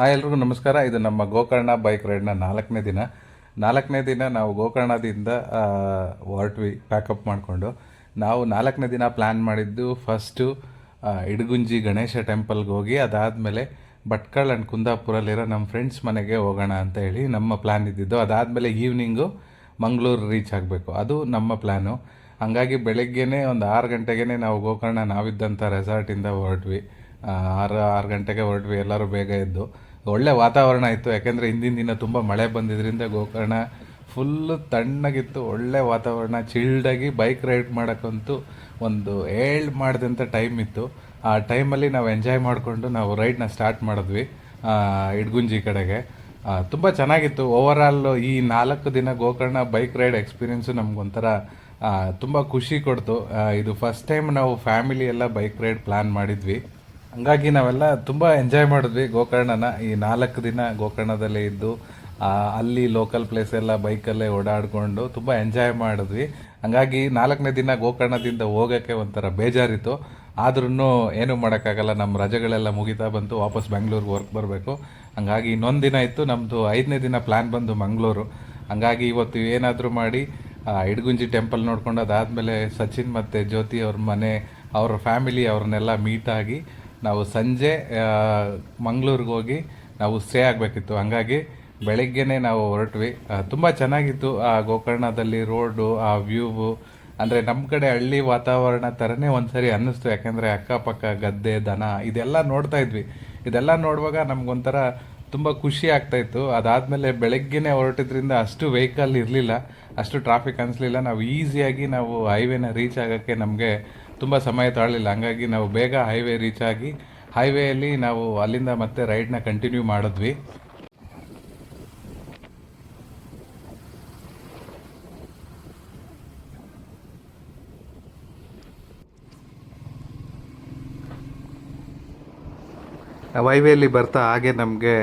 Hi ಎಲ್ರಿಗೂ ನಮಸ್ಕಾರ. ಇದು ನಮ್ಮ ಗೋಕರ್ಣ ಬೈಕ್ ರೈಡ್ನ ನಾಲ್ಕನೇ ದಿನ. ನಾಲ್ಕನೇ ದಿನ ನಾವು ಗೋಕರ್ಣದಿಂದ ಹೊರಟ್ವಿ ಪ್ಯಾಕಪ್ ಮಾಡಿಕೊಂಡು. ನಾವು ನಾಲ್ಕನೇ ದಿನ ಪ್ಲ್ಯಾನ್ ಮಾಡಿದ್ದು ಫಸ್ಟು ಇಡಗುಂಜಿ ಗಣೇಶ ಟೆಂಪಲ್ಗೆ ಹೋಗಿ, ಅದಾದಮೇಲೆ ಭಟ್ಕಳ್ ಆ್ಯಂಡ್ ಕುಂದಾಪುರಲ್ಲಿರೋ ನಮ್ಮ ಫ್ರೆಂಡ್ಸ್ ಮನೆಗೆ ಹೋಗೋಣ ಅಂತ ಹೇಳಿ ನಮ್ಮ ಪ್ಲ್ಯಾನ್ ಇದ್ದಿದ್ದು. ಅದಾದಮೇಲೆ ಈವ್ನಿಂಗು ಮಂಗಳೂರು ರೀಚ್ ಆಗಬೇಕು. ಅದು ನಮ್ಮ ಪ್ಲ್ಯಾನು ಹಂಗಾಗಿ ಬೆಳಗ್ಗೆನೇ ಒಂದು ಆರು ಗಂಟೆಗೆ ನಾವು ಗೋಕರ್ಣ ನಾವಿದ್ದಂಥ ರೆಸಾರ್ಟಿಂದ ಹೊರಟ್ವಿ. ಆರು ಆರು ಗಂಟೆಗೆ ಹೊರಟ್ವಿ. ಎಲ್ಲರೂ ಬೇಗ ಎದ್ದು. ಒಳ್ಳೆ ವಾತಾವರಣ ಇತ್ತು. ಯಾಕೆಂದರೆ ಹಿಂದಿನ ದಿನ ತುಂಬ ಮಳೆ ಬಂದಿದ್ದರಿಂದ ಗೋಕರ್ಣ ಫುಲ್ಲು ತಣ್ಣಗಿತ್ತು, ಒಳ್ಳೆ ವಾತಾವರಣ ಚಿಲ್ಡಾಗಿ ಬೈಕ್ ರೈಡ್ ಮಾಡೋಕ್ಕಂತೂ ಒಂದು ಏಳು ಮಾಡಿದಂಥ ಟೈಮ್ ಇತ್ತು. ಆ ಟೈಮಲ್ಲಿ ನಾವು ಎಂಜಾಯ್ ಮಾಡಿಕೊಂಡು ನಾವು ರೈಡ್ನ ಸ್ಟಾರ್ಟ್ ಮಾಡಿದ್ವಿ ಇಡ್ಗುಂಜಿ ಕಡೆಗೆ. ತುಂಬ ಚೆನ್ನಾಗಿತ್ತು. ಓವರಾಲ್ ಈ ನಾಲ್ಕು ದಿನ ಗೋಕರ್ಣ ಬೈಕ್ ರೈಡ್ ಎಕ್ಸ್ಪೀರಿಯೆನ್ಸು ನಮಗೊಂಥರ ತುಂಬ ಖುಷಿ ಕೊಡ್ತು. ಇದು ಫಸ್ಟ್ ಟೈಮ್ ನಾವು ಫ್ಯಾಮಿಲಿ ಎಲ್ಲ ಬೈಕ್ ರೈಡ್ ಪ್ಲ್ಯಾನ್ ಮಾಡಿದ್ವಿ. ಹಂಗಾಗಿ ನಾವೆಲ್ಲ ತುಂಬ ಎಂಜಾಯ್ ಮಾಡಿದ್ವಿ ಗೋಕರ್ಣನ. ಈ ನಾಲ್ಕು ದಿನ ಗೋಕರ್ಣದಲ್ಲೇ ಇದ್ದು ಅಲ್ಲಿ ಲೋಕಲ್ ಪ್ಲೇಸ್ ಎಲ್ಲ ಬೈಕಲ್ಲೇ ಓಡಾಡಿಕೊಂಡು ತುಂಬ ಎಂಜಾಯ್ ಮಾಡಿದ್ವಿ. ಹಂಗಾಗಿ ನಾಲ್ಕನೇ ದಿನ ಗೋಕರ್ಣದಿಂದ ಹೋಗೋಕ್ಕೆ ಒಂಥರ ಬೇಜಾರಿತ್ತು. ಆದ್ರೂ ಏನೂ ಮಾಡೋಕ್ಕಾಗಲ್ಲ ನಮ್ಮ ರಜೆಗಳೆಲ್ಲ ಮುಗಿತಾ ಬಂತು, ವಾಪಸ್ ಬೆಂಗಳೂರಿಗೆ ವರ್ಕ್ ಬರಬೇಕು. ಹಂಗಾಗಿ ಇನ್ನೊಂದು ದಿನ ಇತ್ತು ನಮ್ಮದು ಐದನೇ ದಿನ ಪ್ಲ್ಯಾನ್ ಬಂದು ಮಂಗಳೂರು. ಹಂಗಾಗಿ ಇವತ್ತು ಏನಾದರೂ ಮಾಡಿ ಇಡಗುಂಜಿ ಟೆಂಪಲ್ ನೋಡ್ಕೊಂಡು ಅದಾದಮೇಲೆ ಸಚಿನ್ ಮತ್ತು ಜ್ಯೋತಿ ಅವ್ರ ಮನೆ, ಅವ್ರ ಫ್ಯಾಮಿಲಿ ಅವ್ರನ್ನೆಲ್ಲ ಮೀಟಾಗಿ ನಾವು ಸಂಜೆ ಮಂಗಳೂರಿಗೆ ಹೋಗಿ ನಾವು ಸ್ಟೇ ಆಗಬೇಕಿತ್ತು. ಹಂಗಾಗಿ ಬೆಳಗ್ಗೆನೇ ನಾವು ಹೊರಟ್ವಿ. ತುಂಬ ಚೆನ್ನಾಗಿತ್ತು ಆ ಗೋಕರ್ಣದಲ್ಲಿ ರೋಡು, ಆ ವ್ಯೂವು. ಅಂದರೆ ನಮ್ಮ ಕಡೆ ಹಳ್ಳಿ ವಾತಾವರಣ ಥರನೇ ಒಂದ್ಸರಿ ಅನ್ನಿಸ್ತು. ಯಾಕೆಂದರೆ ಅಕ್ಕಪಕ್ಕ ಗದ್ದೆ, ದನ, ಇದೆಲ್ಲ ನೋಡ್ತಾ ಇದ್ವಿ. ಇದೆಲ್ಲ ನೋಡುವಾಗ ನಮಗೊಂಥರ ತುಂಬ ಖುಷಿ ಆಗ್ತಾಯಿತ್ತು ಅದಾದಮೇಲೆ ಬೆಳಗ್ಗೆನೇ ಹೊರಟಿದ್ರಿಂದ ಅಷ್ಟು ವೆಹಿಕಲ್ ಇರಲಿಲ್ಲ, ಅಷ್ಟು ಟ್ರಾಫಿಕ್ ಅನಿಸ್ಲಿಲ್ಲ. ನಾವು ಈಸಿಯಾಗಿ ನಾವು ಹೈವೇನ ರೀಚ್ ಆಗೋಕ್ಕೆ ನಮಗೆ ತುಂಬ ಸಮಯ ತಾಳಲಿಲ್ಲ. ಹಂಗಾಗಿ ನಾವು ಬೇಗ ಹೈವೇ ರೀಚ್ ಆಗಿ ಹೈವೇಯಲ್ಲಿ ನಾವು ಅಲ್ಲಿಂದ ಮತ್ತೆ ರೈಡ್ನ ಕಂಟಿನ್ಯೂ ಮಾಡಿದ್ವಿ. ಹೈವೇಲಿ ಬರ್ತಾ ಹಾಗೆ ನಮಗೆ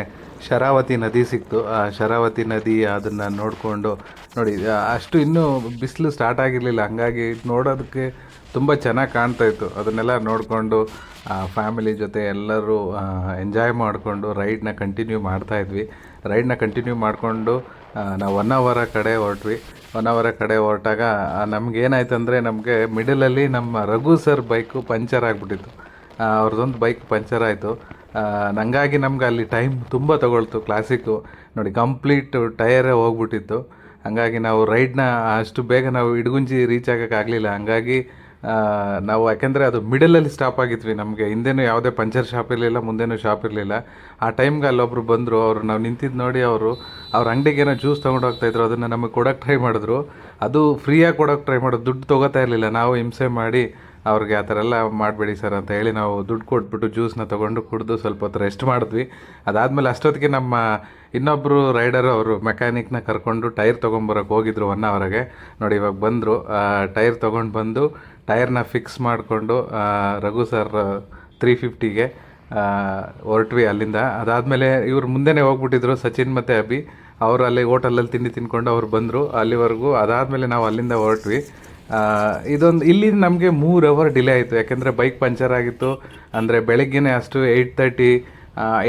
ಶರಾವತಿ ನದಿ ಸಿಕ್ತು. ಆ ಶರಾವತಿ ನದಿ ಅದನ್ನು ನೋಡಿಕೊಂಡು ನೋಡಿ ಅಷ್ಟು ಇನ್ನೂ ಬಿಸಿಲು ಸ್ಟಾರ್ಟ್ ಆಗಿರಲಿಲ್ಲ. ಹಂಗಾಗಿ ನೋಡೋದಕ್ಕೆ ತುಂಬ ಚೆನ್ನಾಗಿ ಕಾಣ್ತಾ ಇತ್ತು. ಅದನ್ನೆಲ್ಲ ನೋಡಿಕೊಂಡು ಫ್ಯಾಮಿಲಿ ಜೊತೆ ಎಲ್ಲರೂ ಎಂಜಾಯ್ ಮಾಡಿಕೊಂಡು ರೈಡ್ನ ಕಂಟಿನ್ಯೂ ಮಾಡ್ತಾ ಇದ್ವಿ. ರೈಡ್ನ ಕಂಟಿನ್ಯೂ ಮಾಡಿಕೊಂಡು ನಾವು ಒನ್ ಅವರ ಕಡೆ ಹೊರಟ್ವಿ. ಒನ್ ಅವರ ಕಡೆ ಹೊರಟಾಗ ನಮಗೇನಾಯ್ತು ಅಂದರೆ ನಮಗೆ ಮಿಡಲಲ್ಲಿ ನಮ್ಮ ರಘು ಸರ್ ಬೈಕು ಪಂಚರ್ ಆಗಿಬಿಟ್ಟಿತ್ತು. ಅವ್ರದ್ದೊಂದು ಬೈಕ್ ಪಂಚರ್ ಆಯಿತು. ಹಂಗಾಗಿ ನಮ್ಗೆ ಅಲ್ಲಿ ಟೈಮ್ ತುಂಬ ತಗೊಳ್ತು ಕ್ಲಾಸಿಕ್ಕು ನೋಡಿ ಕಂಪ್ಲೀಟ್ ಟಯರೇ ಹೋಗ್ಬಿಟ್ಟಿತ್ತು. ಹಂಗಾಗಿ ನಾವು ರೈಡ್ನ ಅಷ್ಟು ಬೇಗ ನಾವು ಇಡಗುಂಜಿ ರೀಚ್ ಆಗೋಕ್ಕಾಗಲಿಲ್ಲ. ಹಂಗಾಗಿ ನಾವು ಯಾಕೆಂದರೆ ಅದು ಮಿಡಲಲ್ಲಿ ಸ್ಟಾಪ್ ಆಗಿದ್ವಿ ನಮಗೆ ಹಿಂದೆನೂ ಯಾವುದೇ ಪಂಚರ್ ಶಾಪ್ ಇರಲಿಲ್ಲ, ಮುಂದೆನೂ ಶಾಪ್ ಇರಲಿಲ್ಲ. ಆ ಟೈಮ್ಗೆ ಅಲ್ಲೊಬ್ರು ಬಂದರು, ಅವರು ನಾವು ನಿಂತಿದ್ದು ನೋಡಿ ಅವರು, ಅವ್ರ ಅಂಗಡಿಗೆ ಏನೋ ಜ್ಯೂಸ್ ತೊಗೊಂಡು ಹೋಗ್ತಾಯಿದ್ರು ಅದನ್ನು ನಮಗೆ ಕೊಡೋಕ್ಕೆ ಟ್ರೈ ಮಾಡಿದ್ರು. ಅದು ಫ್ರೀಯಾಗಿ ಕೊಡೋಕ್ಕೆ ಟ್ರೈ ಮಾಡೋದು, ದುಡ್ಡು ತೊಗೋತಾ ಇರಲಿಲ್ಲ. ನಾವು ಹಿಂಸೆ ಮಾಡಿ ಅವ್ರಿಗೆ ಆ ಥರ ಎಲ್ಲ ಮಾಡಬೇಡಿ ಸರ್ ಅಂತ ಹೇಳಿ ನಾವು ದುಡ್ಡು ಕೊಟ್ಬಿಟ್ಟು ಜ್ಯೂಸ್ನ ತೊಗೊಂಡು ಕುಡಿದು ಸ್ವಲ್ಪ ಹೊತ್ತು ರೆಸ್ಟ್ ಮಾಡಿದ್ವಿ. ಅದಾದಮೇಲೆ ಅಷ್ಟೊತ್ತಿಗೆ ನಮ್ಮ ಇನ್ನೊಬ್ಬರು ರೈಡರು ಅವರು ಮೆಕ್ಯಾನಿಕ್ನ ಕರ್ಕೊಂಡು ಟೈರ್ ತೊಗೊಂಬರೋಕೆ ಹೋಗಿದ್ರು ಒನ್ ಅವರಿಗೆ ನೋಡಿ ಇವಾಗ ಬಂದರು ಟೈರ್ ತೊಗೊಂಡು ಬಂದು ಟೈರ್ನ ಫಿಕ್ಸ್ ಮಾಡಿಕೊಂಡು ರಘು ಸರ್ ತ್ರೀ ಫಿಫ್ಟಿಗೆ ಹೊರಟ್ವಿ ಅಲ್ಲಿಂದ. ಅದಾದಮೇಲೆ ಇವ್ರು ಮುಂದೆನೇ ಹೋಗ್ಬಿಟ್ಟಿದ್ರು, ಸಚಿನ್ ಮತ್ತು ಅಭಿ. ಅವರು ಅಲ್ಲಿ ಹೋಟೆಲಲ್ಲಿ ತಿಂಡಿ ತಿನ್ಕೊಂಡು ಅವ್ರು ಬಂದರು ಅಲ್ಲಿವರೆಗೂ. ಅದಾದಮೇಲೆ ನಾವು ಅಲ್ಲಿಂದ ಹೊರಟ್ವಿ. ಇದೊಂದು, ಇಲ್ಲಿ ನಮಗೆ ಮೂರು ಅವರ್ ಡಿಲೇ ಆಯಿತು. ಯಾಕೆಂದರೆ ಬೈಕ್ ಪಂಚರ್ ಆಗಿತ್ತು. ಅಂದರೆ ಬೆಳಗ್ಗೆನೇ ಅಷ್ಟು eight thirty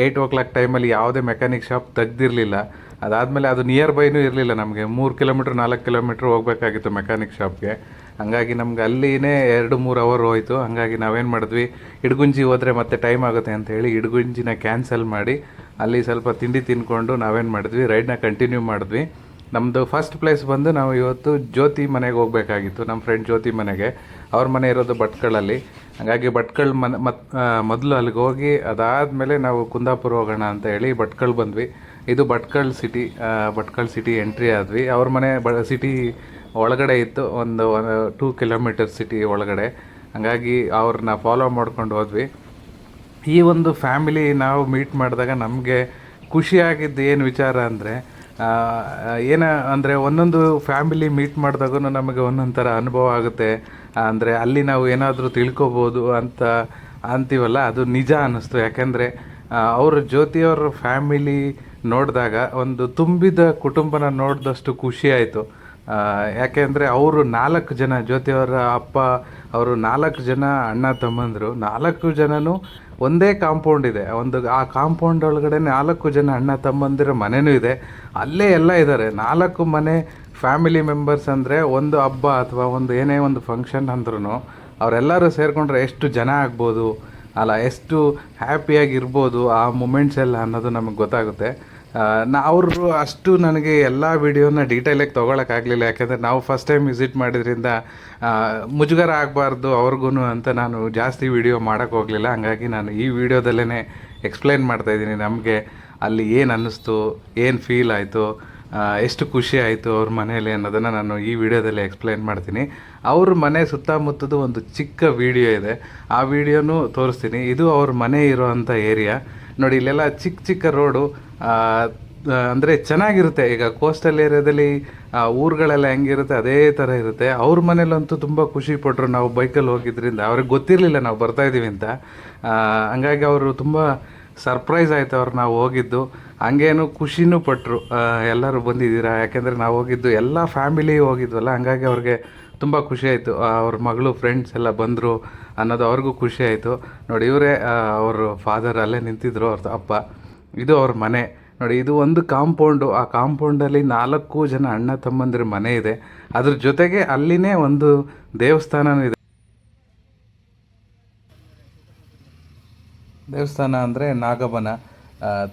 eight o'clock ಟೈಮಲ್ಲಿ ಯಾವುದೇ ಮೆಕ್ಯಾನಿಕ್ ಶಾಪ್ ತೆಗ್ದಿರಲಿಲ್ಲ. ಅದಾದಮೇಲೆ ಅದು ನಿಯರ್ ಬೈನೂ ಇರಲಿಲ್ಲ ನಮಗೆ. ಮೂರು ಕಿಲೋಮೀಟ್ರ್ ನಾಲ್ಕು ಕಿಲೋಮೀಟ್ರ್ ಹೋಗಬೇಕಾಗಿತ್ತು ಮೆಕ್ಯಾನಿಕ್ ಶಾಪ್ಗೆ ಹಂಗಾಗಿ ನಮ್ಗೆ ಅಲ್ಲಿನೇ ಎರಡು, ಮೂರು ಅವರ್ ಹೋಯಿತು. ಹಂಗಾಗಿ ನಾವೇನು ಮಾಡಿದ್ವಿ, ಇಡಗುಂಜಿ ಹೋದರೆ ಮತ್ತೆ ಟೈಮ್ ಆಗುತ್ತೆ ಅಂತ ಹೇಳಿ ಇಡಗುಂಜಿನ ಕ್ಯಾನ್ಸಲ್ ಮಾಡಿ ಅಲ್ಲಿ ಸ್ವಲ್ಪ ತಿಂಡಿ ತಿನ್ಕೊಂಡು ನಾವೇನು ಮಾಡಿದ್ವಿ ರೈಡ್ನ ಕಂಟಿನ್ಯೂ ಮಾಡಿದ್ವಿ. ನಮ್ಮದು ಫಸ್ಟ್ ಪ್ಲೇಸ್ ಬಂದು ನಾವು ಇವತ್ತು ಜ್ಯೋತಿ ಮನೆಗೆ ಹೋಗಬೇಕಾಗಿತ್ತು, ನಮ್ಮ ಫ್ರೆಂಡ್ ಜ್ಯೋತಿ ಮನೆಗೆ. ಅವ್ರ ಮನೆ ಇರೋದು ಭಟ್ಕಳಲ್ಲಿ. ಹಾಗಾಗಿ ಭಟ್ಕಳ ಮನೆ, ಮತ್ ಮೊದಲು ಅಲ್ಲಿಗೆ ಹೋಗಿ ಅದಾದಮೇಲೆ ನಾವು ಕುಂದಾಪುರ ಹೋಗೋಣ ಅಂತ ಹೇಳಿ ಭಟ್ಕಳ ಬಂದ್ವಿ. ಇದು Bhatkal city Bhatkal city entry ಆದ್ವಿ. ಅವ್ರ ಮನೆ ಬ ಸಿಟಿ ಒಳಗಡೆ ಇತ್ತು, ಒಂದು ಟೂ ಕಿಲೋಮೀಟರ್ ಸಿಟಿ ಒಳಗಡೆ. ಹಾಗಾಗಿ ಅವ್ರನ್ನ ಫಾಲೋ ಮಾಡ್ಕೊಂಡು ಹೋದ್ವಿ. ಈ ಒಂದು ಫ್ಯಾಮಿಲಿ ನಾವು ಮೀಟ್ ಮಾಡಿದಾಗ ನಮಗೆ ಖುಷಿಯಾಗಿದ್ದು ಏನು ವಿಚಾರ ಅಂದರೆ ಏನ ಅಂದರೆ ಒಂದೊಂದು ಫ್ಯಾಮಿಲಿ ಮೀಟ್ ಮಾಡಿದಾಗೂ ನಮಗೆ ಒಂದೊಂದು ಥರ ಅನುಭವ ಆಗುತ್ತೆ. ಅಂದರೆ ಅಲ್ಲಿ ನಾವು ಏನಾದರೂ ತಿಳ್ಕೊಬೋದು ಅಂತ ಅಂತೀವಲ್ಲ, ಅದು ನಿಜ ಅನ್ನಿಸ್ತು ಯಾಕೆಂದರೆ ಅವ್ರ ಜ್ಯೋತಿಯವ್ರ ಫ್ಯಾಮಿಲಿ ನೋಡಿದಾಗ ಒಂದು ತುಂಬಿದ ಕುಟುಂಬನ ನೋಡಿದಷ್ಟು ಖುಷಿ ಆಯಿತು. ಯಾಕೆಂದರೆ ಅವರು ನಾಲ್ಕು ಜನ, ಜ್ಯೋತಿಯವರ ಅಪ್ಪ, ಅವರು ನಾಲ್ಕು ಜನ ಅಣ್ಣ ತಮ್ಮಂದರು. ನಾಲ್ಕು ಜನನೂ ಒಂದೇ ಕಾಂಪೌಂಡ್ ಇದೆ. ಒಂದು ಆ ಕಾಂಪೌಂಡ್ ಒಳಗಡೆ ನಾಲ್ಕು ಜನ ಅಣ್ಣ ತಮ್ಮಂದಿರ ಮನೆಯೂ ಇದೆ. ಅಲ್ಲೇ ಎಲ್ಲ ಇದ್ದಾರೆ ನಾಲ್ಕು ಮನೆ ಫ್ಯಾಮಿಲಿ ಮೆಂಬರ್ಸ್ ಅಂದರೆ ಒಂದು ಹಬ್ಬ ಅಥವಾ ಒಂದು ಏನೇ ಒಂದು ಫಂಕ್ಷನ್ ಅಂದ್ರೂ ಅವರೆಲ್ಲರೂ ಸೇರಿಕೊಂಡ್ರೆ ಎಷ್ಟು ಜನ ಆಗ್ಬೋದು? ಅಲ್ಲ, ಎಷ್ಟು ಹ್ಯಾಪಿಯಾಗಿರ್ಬೋದು ಆ ಮೂಮೆಂಟ್ಸ್ ಎಲ್ಲ ಅನ್ನೋದು ನಮಗೆ ಗೊತ್ತಾಗುತ್ತೆ. ನಾ ಅವರು ಅಷ್ಟು ನನಗೆ ಎಲ್ಲ ವೀಡಿಯೋನ ಡೀಟೇಲಾಗಿ ತೊಗೊಳಕ್ಕಾಗಲಿಲ್ಲ ಯಾಕೆಂದರೆ ನಾವು ಫಸ್ಟ್ ಟೈಮ್ ವಿಸಿಟ್ ಮಾಡಿದ್ರಿಂದ ಮುಜುಗರ ಆಗಬಾರ್ದು ಅವ್ರಿಗೂ ಅಂತ ನಾನು ಜಾಸ್ತಿ ವಿಡಿಯೋ ಮಾಡೋಕ್ಕೆ ಹೋಗಲಿಲ್ಲ. ಹಾಗಾಗಿ ನಾನು ಈ ವಿಡಿಯೋದಲ್ಲೇ ಎಕ್ಸ್ಪ್ಲೈನ್ ಮಾಡ್ತಾಯಿದ್ದೀನಿ ನಮಗೆ ಅಲ್ಲಿ ಏನು ಅನ್ನಿಸ್ತು, ಏನು ಫೀಲ್ ಆಯಿತು. ಎಷ್ಟು ಖುಷಿ ಆಯಿತು ಅವ್ರ ಮನೇಲಿ ಅನ್ನೋದನ್ನು ನಾನು ಈ ವಿಡಿಯೋದಲ್ಲಿ ಎಕ್ಸ್ಪ್ಲೈನ್ ಮಾಡ್ತೀನಿ. ಅವ್ರ ಮನೆ ಸುತ್ತಮುತ್ತದ ಒಂದು ಚಿಕ್ಕ ವಿಡಿಯೋ ಇದೆ. ಆ ವಿಡಿಯೋನೂ ತೋರಿಸ್ತೀನಿ. ಇದು ಅವ್ರ ಮನೆ ಇರೋವಂಥ ಏರಿಯಾ ನೋಡಿ, ಇಲ್ಲೆಲ್ಲ ಚಿಕ್ಕ ಚಿಕ್ಕ ರೋಡು ಅಂದರೆ ಚೆನ್ನಾಗಿರುತ್ತೆ. ಈಗ ಕೋಸ್ಟಲ್ ಏರಿಯಾದಲ್ಲಿ ಊರುಗಳೆಲ್ಲ ಹೆಂಗಿರುತ್ತೆ, ಅದೇ ಥರ ಇರುತ್ತೆ. ಅವ್ರ ಮನೇಲಂತೂ ತುಂಬ ಖುಷಿ ಪಟ್ಟರು ನಾವು ಬೈಕಲ್ಲಿ ಹೋಗಿದ್ರಿಂದ. ಅವ್ರಿಗೆ ಗೊತ್ತಿರಲಿಲ್ಲ ನಾವು ಬರ್ತಾ ಇದ್ದೀವಿ ಅಂತ. ಹಂಗಾಗಿ ಅವರು ತುಂಬ ಸರ್ಪ್ರೈಸ್ ಆಯ್ತು ಅವ್ರು, ನಾವು ಹೋಗಿದ್ದು. ಹಂಗೇನು ಖುಷಿನೂ ಪಟ್ಟರು ಎಲ್ಲರೂ ಬಂದಿದ್ದೀರಾ? ಯಾಕೆಂದರೆ ನಾವು ಹೋಗಿದ್ದು ಎಲ್ಲ ಫ್ಯಾಮಿಲಿ ಹೋಗಿದ್ವಲ್ಲ, ಹಂಗಾಗಿ ಅವ್ರಿಗೆ ತುಂಬ ಖುಷಿ ಆಯಿತು. ಅವ್ರ ಮಗಳು ಫ್ರೆಂಡ್ಸ್ ಎಲ್ಲ ಬಂದರು ಅನ್ನೋದು ಅವ್ರಿಗೂ ಖುಷಿ ಆಯಿತು. ನೋಡಿ, ಇವರೇ ಅವರು ಫಾದರ್ ಅಲ್ಲೇ ನಿಂತಿದ್ರು ಅವ್ರ ಅಪ್ಪ. ಇದು ಅವ್ರ ಮನೆ. ನೋಡಿ, ಇದು ಒಂದು ಕಾಂಪೌಂಡು ಆ ಕಾಂಪೌಂಡಲ್ಲಿ ನಾಲ್ಕು ಜನ ಅಣ್ಣ ತಮ್ಮಂದಿರ ಮನೆ ಇದೆ. ಅದ್ರ ಜೊತೆಗೆ ಅಲ್ಲಿನೇ ಒಂದು ದೇವಸ್ಥಾನನೂ ಇದೆ. ದೇವಸ್ಥಾನ ಅಂದರೆ ನಾಗಬನ.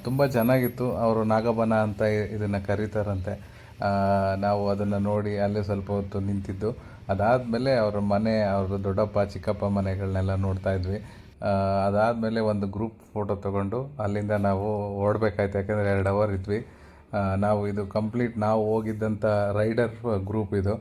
ತುಂಬ ಚೆನ್ನಾಗಿತ್ತು. ಅವರು ನಾಗಬನ ಅಂತ ಇದನ್ನು ಕರೀತಾರಂತೆ. ನಾವು ಅದನ್ನು ನೋಡಿ ಅಲ್ಲೇ ಸ್ವಲ್ಪ ಹೊತ್ತು ನಿಂತಿದ್ದು. ಅದಾದಮೇಲೆ ಅವರ ಮನೆ, ಅವ್ರ ದೊಡ್ಡಪ್ಪ, ಚಿಕ್ಕಪ್ಪ ಮನೆಗಳನ್ನೆಲ್ಲ ನೋಡ್ತಾ ಇದ್ವಿ. ಅದಾದಮೇಲೆ ಒಂದು ಗ್ರೂಪ್ ಫೋಟೋ ತೊಗೊಂಡು ಅಲ್ಲಿಂದ ನಾವು ಓಡಬೇಕಾಯ್ತು. ಯಾಕೆಂದರೆ ಎರಡು ಅವರ್ ಇದ್ವಿ. ನಾವು ಇದು ಕಂಪ್ಲೀಟ್ ನಾವು ಹೋಗಿದ್ದಂಥ ರೈಡರ್ ಗ್ರೂಪ್ ಇದು.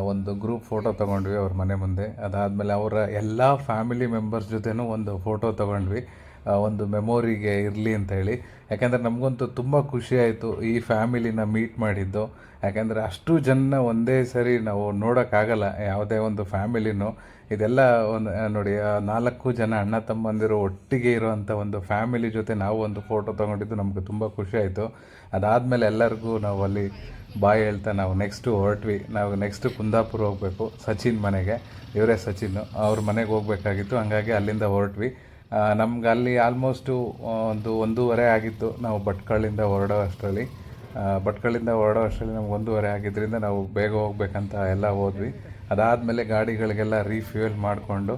ಒಂದು ಗ್ರೂಪ್ ಫೋಟೋ ತೊಗೊಂಡ್ವಿ ಅವ್ರ ಮನೆ ಮುಂದೆ. ಅದಾದಮೇಲೆ ಅವರ ಎಲ್ಲ ಫ್ಯಾಮಿಲಿ ಮೆಂಬರ್ಸ್ ಜೊತೆನೂ ಒಂದು ಫೋಟೋ ತೊಗೊಂಡ್ವಿ. ಒಂದು ಮೆಮೊರಿಗೆ ಇರಲಿ ಅಂತ ಹೇಳಿ. ಯಾಕೆಂದರೆ ನಮಗಂತೂ ತುಂಬ ಖುಷಿ ಆಯಿತು ಈ ಫ್ಯಾಮಿಲಿನ ಮೀಟ್ ಮಾಡಿದ್ದು. ಯಾಕೆಂದರೆ ಅಷ್ಟು ಜನ ಒಂದೇ ಸರಿ ನಾವು ನೋಡೋಕ್ಕಾಗಲ್ಲ ಯಾವುದೇ ಒಂದು ಫ್ಯಾಮಿಲಿನೂ ಇದೆಲ್ಲ ಒಂದು ನೋಡಿ ನಾಲ್ಕು ಜನ ಅಣ್ಣ ತಮ್ಮಂದಿರು ಒಟ್ಟಿಗೆ ಇರುವಂಥ ಒಂದು ಫ್ಯಾಮಿಲಿ ಜೊತೆ ನಾವು ಒಂದು ಫೋಟೋ ತೊಗೊಂಡಿದ್ದು ನಮಗೆ ತುಂಬ ಖುಷಿ ಆಯಿತು. ಅದಾದಮೇಲೆ ಎಲ್ಲರಿಗೂ ನಾವು ಅಲ್ಲಿ ಬಾಯಿ ಹೇಳ್ತಾ ನಾವು ನೆಕ್ಸ್ಟು ಹೊರಟ್ವಿ. ನಾವು ನೆಕ್ಸ್ಟು ಕುಂದಾಪುರ ಹೋಗಬೇಕು, ಸಚಿನ್ ಮನೆಗೆ. ಇವರೇ ಸಚಿನ್, ಅವ್ರ ಮನೆಗೆ ಹೋಗಬೇಕಾಗಿತ್ತು, ಹಂಗಾಗಿ ಅಲ್ಲಿಂದ ಹೊರಟ್ವಿ. ನಮ್ಗೆ ಅಲ್ಲಿ ಆಲ್ಮೋಸ್ಟು ಒಂದು ಒಂದೂವರೆ ಆಗಿತ್ತು ನಾವು ಭಟ್ಕಳಿಂದ ಹೊರಡೋ ಅಷ್ಟರಲ್ಲಿ. ಭಟ್ಕಳಿಂದ ಹೊರಡೋ ಅಷ್ಟರಲ್ಲಿ ನಮ್ಗೆ ಒಂದೂವರೆ ಆಗಿದ್ದರಿಂದ ನಾವು ಬೇಗ ಹೋಗ್ಬೇಕಂತ ಎಲ್ಲ ಹೋದ್ವಿ. ಅದಾದಮೇಲೆ ಗಾಡಿಗಳಿಗೆಲ್ಲ ರೀಫ್ಯೂಯಲ್ ಮಾಡಿಕೊಂಡು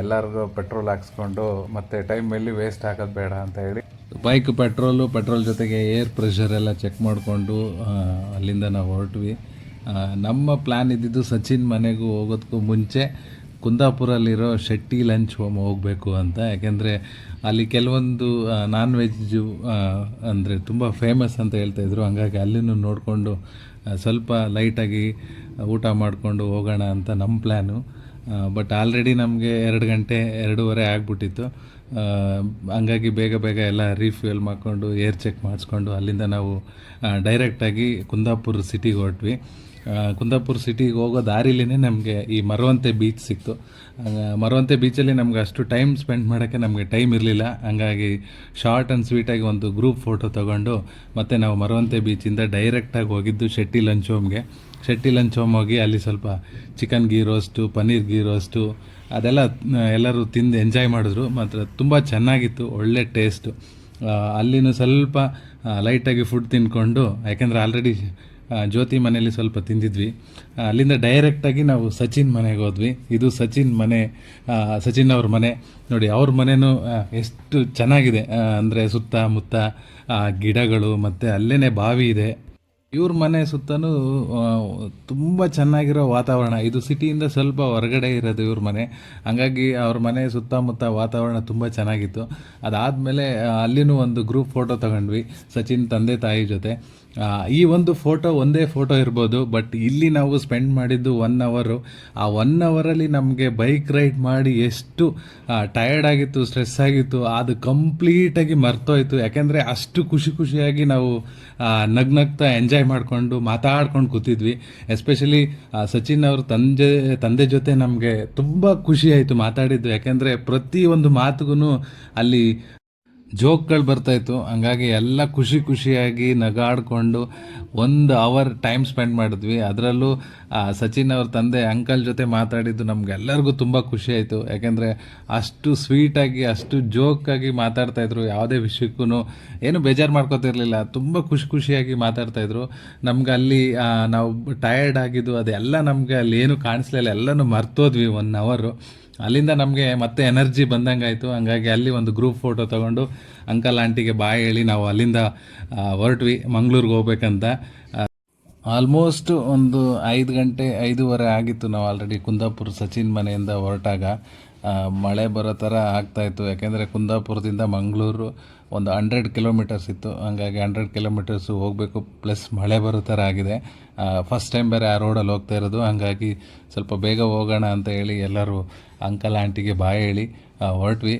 ಎಲ್ಲರಿಗೂ ಪೆಟ್ರೋಲ್ ಹಾಕ್ಸ್ಕೊಂಡು, ಮತ್ತು ಟೈಮಲ್ಲಿ ವೇಸ್ಟ್ ಹಾಕೋದು ಬೇಡ ಅಂತ ಹೇಳಿ. ಬೈಕ್ ಪೆಟ್ರೋಲು ಪೆಟ್ರೋಲ್ ಜೊತೆಗೆ ಏರ್ ಪ್ರೆಷರ್ ಎಲ್ಲ ಚೆಕ್ ಮಾಡಿಕೊಂಡು ಅಲ್ಲಿಂದ ನಾವು ಹೊರಟ್ವಿ. ನಮ್ಮ ಪ್ಲ್ಯಾನ್ ಇದ್ದಿದ್ದು ಸಚಿನ್ ಮನೆಗೂ ಹೋಗೋದಕ್ಕೂ ಮುಂಚೆ ಕುಂದಾಪುರಲ್ಲಿರೋ ಶೆಟ್ಟಿ ಲಂಚ್ ಹೋಮ್ ಹೋಗಬೇಕು ಅಂತ. ಯಾಕೆಂದರೆ ಅಲ್ಲಿ ಕೆಲವೊಂದು ನಾನ್ ವೆಜ್ಜು ಅಂದರೆ ತುಂಬ ಫೇಮಸ್ ಅಂತ ಹೇಳ್ತಾಯಿದ್ರು ಹಂಗಾಗಿ ಅಲ್ಲಿನೂ ನೋಡಿಕೊಂಡು ಸ್ವಲ್ಪ ಲೈಟಾಗಿ ಊಟ ಮಾಡಿಕೊಂಡು ಹೋಗೋಣ ಅಂತ ನಮ್ಮ ಪ್ಲ್ಯಾನು ಬಟ್ ಆಲ್ರೆಡಿ ನಮಗೆ ಎರಡು ಗಂಟೆ, ಎರಡೂವರೆ ಆಗಿಬಿಟ್ಟಿತ್ತು. ಹಂಗಾಗಿ ಬೇಗ ಬೇಗ ಎಲ್ಲ ರೀಫ್ಯೂಯಲ್ ಮಾಡಿಕೊಂಡು ಏರ್ ಚೆಕ್ ಮಾಡಿಸ್ಕೊಂಡು ಅಲ್ಲಿಂದ ನಾವು ಡೈರೆಕ್ಟಾಗಿ ಕುಂದಾಪುರ ಸಿಟಿಗೆ ಹೊರಟ್ವಿ. ಕುಂದಾಪುರ ಸಿಟಿಗೆ ಹೋಗೋ ದಾರಿಲಿನೇ ನಮಗೆ ಈ ಮರವಂತೆ ಬೀಚ್ ಸಿಕ್ತು. ಮರವಂತೆ ಬೀಚಲ್ಲಿ ನಮ್ಗೆ ಅಷ್ಟು ಟೈಮ್ ಸ್ಪೆಂಡ್ ಮಾಡೋಕ್ಕೆ ನಮಗೆ ಟೈಮ್ ಇರಲಿಲ್ಲ. ಹಂಗಾಗಿ ಶಾರ್ಟ್ ಆ್ಯಂಡ್ ಸ್ವೀಟಾಗಿ ಒಂದು ಗ್ರೂಪ್ ಫೋಟೋ ತೊಗೊಂಡು ಮತ್ತು ನಾವು ಮರವಂತೆ ಬೀಚಿಂದ ಡೈರೆಕ್ಟಾಗಿ ಹೋಗಿದ್ದು ಶೆಟ್ಟಿ ಲಂಚ್ ಹೋಮ್ಗೆ ಶೆಟ್ಟಿ ಲಂಚ್ ಹೋಮ್ ಹೋಗಿ ಅಲ್ಲಿ ಸ್ವಲ್ಪ chicken ghee roast paneer ghee roast ಅದೆಲ್ಲ ಎಲ್ಲರೂ ತಿಂದು ಎಂಜಾಯ್ ಮಾಡಿದ್ರು. ಮಾತ್ರ ತುಂಬ ಚೆನ್ನಾಗಿತ್ತು, ಒಳ್ಳೆ ಟೇಸ್ಟು ಅಲ್ಲಿನೂ ಸ್ವಲ್ಪ ಲೈಟಾಗಿ ಫುಡ್ ತಿನ್ಕೊಂಡು, ಯಾಕೆಂದರೆ ಆಲ್ರೆಡಿ ಜ್ಯೋತಿ ಮನೆಯಲ್ಲಿ ಸ್ವಲ್ಪ ತಿಂದಿದ್ವಿ. ಅಲ್ಲಿಂದ ಡೈರೆಕ್ಟಾಗಿ ನಾವು ಸಚಿನ್ ಮನೆಗೆ ಹೋದ್ವಿ. ಇದು ಸಚಿನ್ ಮನೆ ಸಚಿನ್ ಅವ್ರ ಮನೆ. ನೋಡಿ, ಅವ್ರ ಮನೆಯೂ ಎಷ್ಟು ಚೆನ್ನಾಗಿದೆ. ಅಂದರೆ ಸುತ್ತಮುತ್ತ ಗಿಡಗಳು ಮತ್ತು ಅಲ್ಲೇ ಬಾವಿ ಇದೆ. ಇವ್ರ ಮನೆ ಸುತ್ತಲೂ ತುಂಬ ಚೆನ್ನಾಗಿರೋ ವಾತಾವರಣ. ಇದು ಸಿಟಿಯಿಂದ ಸ್ವಲ್ಪ ಹೊರಗಡೆ ಇರೋದು ಇವ್ರ ಮನೆ. ಹಂಗಾಗಿ ಅವ್ರ ಮನೆ ಸುತ್ತಮುತ್ತ ವಾತಾವರಣ ತುಂಬ ಚೆನ್ನಾಗಿತ್ತು. ಅದಾದಮೇಲೆ ಅಲ್ಲಿನೂ ಒಂದು ಗ್ರೂಪ್ ಫೋಟೋ ತಗೊಂಡ್ವಿ, ಸಚಿನ್ ತಂದೆ ತಾಯಿ ಜೊತೆ. ಈ ಒಂದು ಫೋಟೋ ಒಂದೇ ಫೋಟೋ ಇರ್ಬೋದು, ಬಟ್ ಇಲ್ಲಿ ನಾವು ಸ್ಪೆಂಡ್ ಮಾಡಿದ್ದು ಒನ್ ಅವರು ಆ ಒನ್ ಅವರಲ್ಲಿ ನಮಗೆ ಬೈಕ್ ರೈಡ್ ಮಾಡಿ ಎಷ್ಟು ಟಯರ್ಡ್ ಆಗಿತ್ತು ಸ್ಟ್ರೆಸ್ ಆಗಿತ್ತು, ಅದು ಕಂಪ್ಲೀಟಾಗಿ ಮರ್ತೋಯ್ತು. ಯಾಕೆಂದರೆ ಅಷ್ಟು ಖುಷಿ ಖುಷಿಯಾಗಿ ನಾವು ನಗ್ನಗ್ತಾ ಎಂಜಾಯ್ ಮಾಡಿಕೊಂಡು ಮಾತಾಡ್ಕೊಂಡು ಕೂತಿದ್ವಿ. ಎಸ್ಪೆಷಲಿ ಸಚಿನ್ ಅವರು ತಂದೆ ತಂದೆ ಜೊತೆ ನಮಗೆ ತುಂಬ ಖುಷಿ ಆಯಿತು ಮಾತಾಡಿದ್ದು. ಯಾಕೆಂದರೆ ಪ್ರತಿಯೊಂದು ಮಾತುಗೂ ಅಲ್ಲಿ ಜೋಕ್ಗಳು ಬರ್ತಾಯಿತ್ತು ಹಂಗಾಗಿ ಎಲ್ಲ ಖುಷಿ ಖುಷಿಯಾಗಿ ನಗಾಡಿಕೊಂಡು ಒಂದು ಅವರ್ ಟೈಮ್ ಸ್ಪೆಂಡ್ ಮಾಡಿದ್ವಿ. ಅದರಲ್ಲೂ ಸಚಿನ್ ಅವ್ರ ತಂದೆ ಅಂಕಲ್ ಜೊತೆ ಮಾತಾಡಿದ್ದು ನಮಗೆಲ್ಲರಿಗೂ ತುಂಬ ಖುಷಿ ಆಯಿತು. ಯಾಕೆಂದರೆ ಅಷ್ಟು ಸ್ವೀಟಾಗಿ ಅಷ್ಟು ಜೋಕಾಗಿ ಮಾತಾಡ್ತಾಯಿದ್ರು ಯಾವುದೇ ವಿಷಯಕ್ಕೂ ಏನು ಬೇಜಾರು ಮಾಡ್ಕೋತಿರ್ಲಿಲ್ಲ. ತುಂಬ ಖುಷಿ ಖುಷಿಯಾಗಿ ಮಾತಾಡ್ತಾಯಿದ್ರು ನಮ್ಗೆ ಅಲ್ಲಿ ನಾವು ಟಯರ್ಡ್ ಆಗಿದ್ದು ಅದೆಲ್ಲ ನಮಗೆ ಅಲ್ಲಿ ಏನು ಕಾಣಿಸ್ಲಿಲ್ಲ. ಎಲ್ಲನೂ ಮರ್ತೋದ್ವಿ ಒನ್ ಅವರು ಅಲ್ಲಿಂದ ನಮಗೆ ಮತ್ತೆ ಎನರ್ಜಿ ಬಂದಂಗೆ ಆಯಿತು ಹಂಗಾಗಿ ಅಲ್ಲಿ ಒಂದು ಗ್ರೂಪ್ ಫೋಟೋ ತೊಗೊಂಡು ಅಂಕಲ್ ಆಂಟಿಗೆ ಬಾಯ್ ಹೇಳಿ ನಾವು ಅಲ್ಲಿಂದ ಹೊರಟ್ವಿ ಮಂಗ್ಳೂರಿಗೆ ಹೋಗ್ಬೇಕಂತ. ಆಲ್ಮೋಸ್ಟ್ ಒಂದು ಐದು ಗಂಟೆ, ಐದೂವರೆ ಆಗಿತ್ತು ನಾವು ಆಲ್ರೆಡಿ ಕುಂದಾಪುರ ಸಚಿನ್ ಮನೆಯಿಂದ ಹೊರಟಾಗ. ಮಳೆ ಬರೋ ಥರ ಆಗ್ತಾಯಿತ್ತು ಯಾಕೆಂದರೆ ಕುಂದಾಪುರದಿಂದ ಮಂಗಳೂರು ಒಂದು ಹಂಡ್ರೆಡ್ ಕಿಲೋಮೀಟರ್ಸ್ ಇತ್ತು. ಹಂಗಾಗಿ ಹಂಡ್ರೆಡ್ ಕಿಲೋಮೀಟರ್ಸು ಹೋಗಬೇಕು ಪ್ಲಸ್ ಮಳೆ ಬರೋ ಥರ ಆಗಿದೆ. ಫಸ್ಟ್ ಟೈಮ್ ಬೇರೆ ಆ ರೋಡಲ್ಲಿ ಹೋಗ್ತಾ ಇರೋದು. ಹಂಗಾಗಿ ಸ್ವಲ್ಪ ಬೇಗ ಹೋಗೋಣ ಅಂತ ಹೇಳಿ ಎಲ್ಲರೂ ಅಂಕಲ್ ಆಂಟಿಗೆ ಬಾಯ್ ಹೇಳಿ ಹೊರಟ್ವಿ.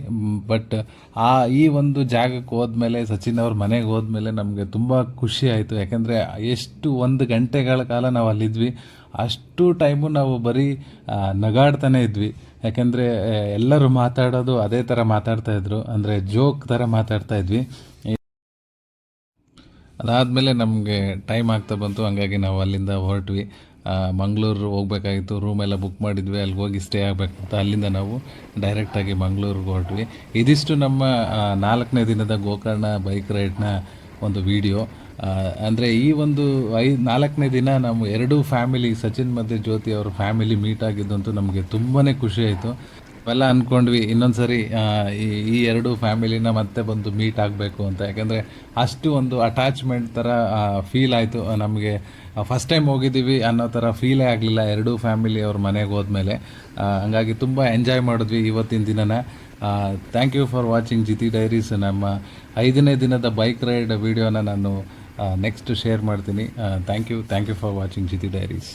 ಬಟ್ ಆ, ಈ ಒಂದು ಜಾಗಕ್ಕೆ ಹೋದ್ಮೇಲೆ ಸಚಿನ್ ಅವ್ರ ಮನೆಗೆ ಹೋದ್ಮೇಲೆ ನಮಗೆ ತುಂಬ ಖುಷಿ ಆಯಿತು. ಯಾಕೆಂದರೆ ಎಷ್ಟು ಒಂದು ಗಂಟೆಗಳ ಕಾಲ ನಾವು ಅಲ್ಲಿದ್ವಿ. ಅಷ್ಟು ಟೈಮು ನಾವು ಬರೀ ನಗಾಡ್ತಾನೆ ಇದ್ವಿ. ಯಾಕೆಂದರೆ ಎಲ್ಲರೂ ಮಾತಾಡೋದು ಅದೇ ಥರ ಮಾತಾಡ್ತಾ ಇದ್ರು. ಅಂದರೆ ಜೋಕ್ ಥರ ಮಾತಾಡ್ತಾ ಇದ್ವಿ. ಅದಾದಮೇಲೆ ನಮಗೆ ಟೈಮ್ ಆಗ್ತಾ ಬಂತು, ಹಂಗಾಗಿ ನಾವು ಅಲ್ಲಿಂದ ಹೊರಟ್ವಿ. ಮಂಗಳೂರು ಹೋಗ್ಬೇಕಾಗಿತ್ತು ರೂಮೆಲ್ಲ ಬುಕ್ ಮಾಡಿದ್ವಿ, ಅಲ್ಲಿಗೆ ಹೋಗಿ ಸ್ಟೇ ಆಗಬೇಕಂತ. ಅಲ್ಲಿಂದ ನಾವು ಡೈರೆಕ್ಟಾಗಿ ಮಂಗಳೂರಿಗೆ ಹೊರಟ್ವಿ. ಇದಿಷ್ಟು ನಮ್ಮ ನಾಲ್ಕನೇ ದಿನದ ಗೋಕರ್ಣ ಬೈಕ್ ರೈಡ್ನ ಒಂದು ವಿಡಿಯೋ ಅಂದರೆ ಈ ಒಂದು ಐ ನಾಲ್ಕನೇ ದಿನ ನಾವು ಎರಡೂ ಫ್ಯಾಮಿಲಿ ಸಚಿನ್ ಮತ್ತು ಜ್ಯೋತಿ ಅವ್ರ ಫ್ಯಾಮಿಲಿ ಮೀಟ್ ಆಗಿದ್ದಂತೂ ನಮಗೆ ತುಂಬಾ ಖುಷಿ ಆಯಿತು. ಅವೆಲ್ಲ ಅಂದ್ಕೊಂಡ್ವಿ ಇನ್ನೊಂದು ಸರಿ ಈ ಈ ಎರಡು ಫ್ಯಾಮಿಲಿನ ಮತ್ತೆ ಬಂದು ಮೀಟ್ ಆಗಬೇಕು ಅಂತ. ಯಾಕೆಂದರೆ ಅಷ್ಟು ಒಂದು ಅಟ್ಯಾಚ್ಮೆಂಟ್ ಥರ ಫೀಲ್ ಆಯಿತು. ನಮಗೆ ಫಸ್ಟ್ ಟೈಮ್ ಹೋಗಿದ್ದೀವಿ ಅನ್ನೋ ಥರ ಫೀಲೇ ಆಗಲಿಲ್ಲ ಎರಡೂ ಫ್ಯಾಮಿಲಿ ಅವ್ರ ಮನೆಗೆ ಹೋದ್ಮೇಲೆ. ಹಂಗಾಗಿ ತುಂಬ ಎಂಜಾಯ್ ಮಾಡಿದ್ವಿ ಇವತ್ತಿನ ದಿನನ. Thank you for watching Jithi diaries ನಮ್ಮ ಐದನೇ ದಿನದ ಬೈಕ್ ರೈಡ್ ವಿಡಿಯೋನ ನಾನು ನೆಕ್ಸ್ಟ್ ಶೇರ್ ಮಾಡ್ತೀನಿ. Thank you thank you for watching Jithi diaries